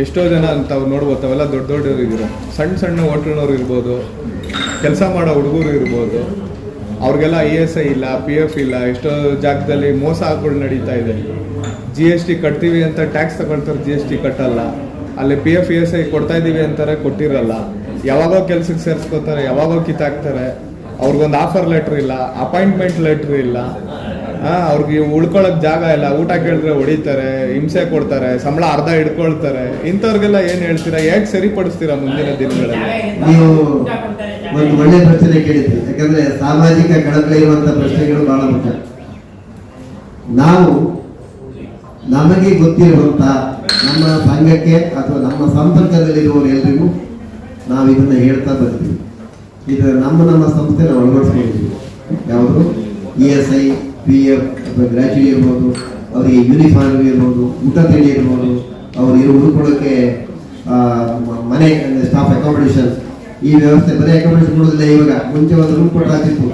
ಎಷ್ಟೋ ಜನ ತಾವು ನೋಡ್ಬೋದು ತಾವೆಲ್ಲ ದೊಡ್ಡ ದೊಡ್ಡವ್ರು ಇದ್ದೀರ ಸಣ್ಣ ಸಣ್ಣ ಹೋಟ್ಲ್ನವ್ರು ಇರ್ಬೋದು, ಕೆಲಸ ಮಾಡೋ ಹುಡುಗರು ಇರ್ಬೋದು, ಅವ್ರಿಗೆಲ್ಲ ಇ ಎಸ್ ಐ ಇಲ್ಲ, ಪಿ ಎಫ್ ಇಲ್ಲ, ಎಷ್ಟೋ ಜಾಗದಲ್ಲಿ ಮೋಸ ಹಾಕೊಂಡು ನಡೀತಾ ಇದೆ. ಜಿ ಎಸ್ ಟಿ ಕಟ್ತೀವಿ ಅಂತ ಟ್ಯಾಕ್ಸ್ ತಗೊಳ್ತಾರೆ, ಜಿ ಎಸ್ ಟಿ ಕಟ್ಟಲ್ಲ. ಅಲ್ಲಿ P F E S I ಕೊಡ್ತಾ ಇದ್ದೀವಿ ಅಂತಾರೆ, ಕೊಟ್ಟಿರಲ್ಲ. ಯಾವಾಗೋ ಕೆಲ್ಸಕ್ಕೆ ಸೇರಿಸ್ಕೋತಾರೆ, ಯಾವಾಗೋ ಕಿತ್ತಾಕ್ತಾರೆ. ಅವ್ರಿಗೊಂದು ಆಫರ್ ಲೆಟ್ರ್ ಇಲ್ಲ ಅಪಾಯಿಂಟ್ಮೆಂಟ್ ಲೆಟ್ರ್ ಇಲ್ಲ. ಆ, ಅವ್ರಿಗೆ ಉಳ್ಕೊಳಕ್ ಜಾಗ ಇಲ್ಲ ಊಟ ಕೇಳಿದ್ರೆ ಹೊಡಿತಾರೆ ಹಿಂಸೆ ಕೊಡ್ತಾರೆ ಸಂಬಳ ಅರ್ಧ ಇಟ್ಕೊಳ್ತಾರೆ ಇಂಥವ್ರಿಗೆಲ್ಲ ಏನ್ ಹೇಳ್ತೀರಾ? ಹೇಗ್ ಸರಿಪಡಿಸ್ತೀರಾ ಮುಂದಿನ ದಿನಗಳಲ್ಲಿ? ನೀವು ಒಂದು ಒಳ್ಳೆ ಪ್ರಶ್ನೆ ಕೇಳಿದ್ರಿ. ಯಾಕಂದ್ರೆ ಸಾಮಾಜಿಕ ಕಳಕಳಿ ಇರುವಂತ ಪ್ರಶ್ನೆಗಳು ಬಹಳ ಮುಖ್ಯ. ನಾವು ನಮಗೆ ಗೊತ್ತಿರುವಂತ ನಮ್ಮ ಸಂಘಕ್ಕೆ ಅಥವಾ ನಮ್ಮ ಸಂಪರ್ಕದಲ್ಲಿರುವವರು ಎಲ್ರಿಗೂ ನಾವು ಇದನ್ನ ಹೇಳ್ತಾ ಬರ್ತೀವಿ ಇದು ನಮ್ಮ ನಮ್ಮ ಸಂಸ್ಥೆ ನಾವು ಅಳವಡಿಸ್ಕೊಂಡಿದ್ದೀವಿ. ಯಾವುದು? E S I P F ಅಥವಾ ಗ್ರಾಚ್ಯುಟಿ ಇರ್ಬೋದು, ಅವರಿಗೆ ಯೂನಿಫಾರ್ಮ್ ಇರ್ಬೋದು, ಊಟ ತಿಂಡಿ ಇರ್ಬೋದು, ಅವರು ಇರೋ ಉಳ್ಕೊಳ್ಳೋಕ್ಕೆ ಮನೆ ಮನೆ ಸ್ಟಾಫ್ ಅಕಾಮಡೇಷನ್ ಈ ವ್ಯವಸ್ಥೆ ಬರೀ ಅಕಾಮಿಡೇಷನ್ ಕೊಡೋದಿಲ್ಲ ಇವಾಗ. ಮುಂಚೆ ಒಂದು ರೂಮ್ ಕೊಟ್ಟಾಗ್ತಿತ್ತು.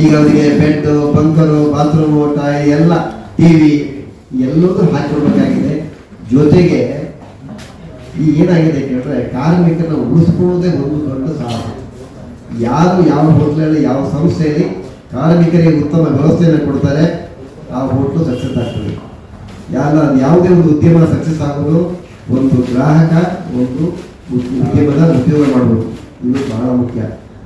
ಈಗ ಅವರಿಗೆ ಬೆಡ್ ಬಂಕರು ಬಾತ್ರೂಮ್ ಟಾಯ್ ಎಲ್ಲ ಟಿ ವಿ ಎಲ್ಲದೂ ಹಾಕಿಕೊಡ್ಬೇಕಾಗಿದೆ. ಜೊತೆಗೆ ಈ ಏನಾಗಿದೆ ಕೇಳಿದ್ರೆ ಕಾರ್ಮಿಕರನ್ನ ಉಳಿಸ್ಕೊಳ್ಳೋದೇ ಒಂದು ದೊಡ್ಡ ಸಾಧನೆ. ಯಾರು ಯಾವ ಹೋಟ್ಲಲ್ಲಿ, ಯಾವ ಸಂಸ್ಥೆಯಲ್ಲಿ ಕಾರ್ಮಿಕರಿಗೆ ಉತ್ತಮ ವ್ಯವಸ್ಥೆಯನ್ನು ಕೊಡ್ತಾರೆ, ಆ ಹೋಟ್ಲು ಸಕ್ಸಸ್ ಆಗ್ತದೆ. ಯಾರ ಯಾವುದೇ ಒಂದು ಉದ್ಯಮ ಸಕ್ಸಸ್ ಆಗೋದು, ಒಂದು ಗ್ರಾಹಕ, ಒಂದು ಉದ್- ಉದ್ಯಮದ ಉದ್ಯೋಗ ಮಾಡಬಹುದು ಇದು ಬಹಳ ಮುಖ್ಯ.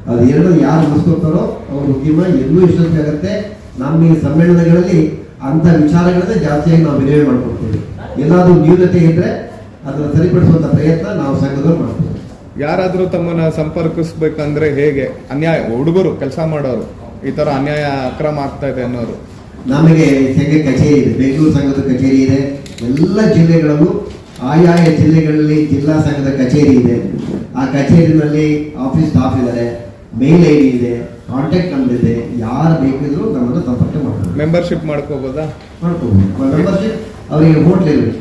ಅದು ಎರಡು ಯಾರು ಮುಗಿಸ್ಕೊತಾರೋ ಅವ್ರ ಉದ್ಯಮ ಎಲ್ಲೂ ಆಗುತ್ತೆ. ನಮ್ಮ ಈ ಸಮ್ಮೇಳನಗಳಲ್ಲಿ ಅಂತ ವಿಚಾರಗಳನ್ನೇ ಜಾಸ್ತಿಯಾಗಿ ನಾವು ವಿನಿಮಯ ಮಾಡ್ಕೊಡ್ತೀವಿ. ಎಲ್ಲಾದ್ರೂ ನ್ಯೂನತೆ ಇದ್ರೆ ಅದನ್ನು ಸರಿಪಡಿಸುವಂತ ಪ್ರಯತ್ನ ನಾವು ಸಂಘದವ್ರು ಮಾಡ್ತೀವಿ. ಯಾರಾದರೂ ತಮ್ಮನ್ನ ಸಂಪರ್ಕಿಸ್ಬೇಕಂದ್ರೆ ಹೇಗೆ? ಅನ್ಯಾಯ, ಹುಡುಗರು, ಕೆಲಸ ಮಾಡೋರು. ಈ ತರ ಅನ್ಯಾಯ ಅಕ್ರಮ ಆಗ್ತಾ ಇದೆ ಅನ್ನೋರು ನಮಗೆ ಸಂಘ ಕಚೇರಿ ಇದೆ? ಬೆಂಗಳೂರು ಸಂಘದ ಕಚೇರಿ ಇದೆ. ಎಲ್ಲ ಜಿಲ್ಲೆಗಳಲ್ಲೂ ಆಯಾಯ ಜಿಲ್ಲೆಗಳಲ್ಲಿ ಜಿಲ್ಲಾ ಸಂಘದ ಕಚೇರಿ ಇದೆ. ಆ ಕಚೇರಿನಲ್ಲಿ ಆಫೀಸ್ ಸ್ಟಾಫ್ ಇದ್ದಾರೆ. ಮೇಲ್ ಐ ಡಿ ಇದೆ. ಕಾಂಟ್ಯಾಕ್ಟ್ ನಂಬರ್ ಇದೆ. ಯಾರು ಬೇಕಿದ್ರು ನಮ್ಮನ್ನು ಸಂಪರ್ಕ ಮಾಡ್ಬೋದು ಮೆಂಬರ್ಶಿಪ್ ಮಾಡ್ಕೋಬೋದಾ? ಮಾಡ್ಕೋಬಹುದು ಮೆಂಬರ್ಶಿಪ್ ಅವರಿಗೆ ಹೋಟ್ಲ್ ಇರಬೇಕು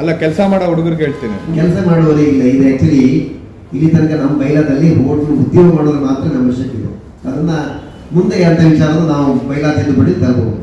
ಅಲ್ಲ ಕೆಲಸ ಮಾಡೋ ಹುಡುಗರಿಗೆ ಹೇಳ್ತೀನಿ. ಕೆಲಸ ಮಾಡುವವರಿಗೆ ಇಲ್ಲ. ಇದು ಆಕ್ಚುಲಿ ಇಲ್ಲಿ ತನಕ ನಮ್ಮ ಬೈಲಾದಲ್ಲಿ ಹೋಟ್ಲು ಉದ್ಯೋಗ ಮಾಡೋದು ಮಾತ್ರ ಮೆಂಬರ್ಶಿಪ್ ಇದೆ. ಅದನ್ನ ಮುಂದೆ ಅಂತ ವಿಚಾರ ನಾವು ಬೈಲಾ ತಿದ್ದುಪಡಿ ತರಬಹುದು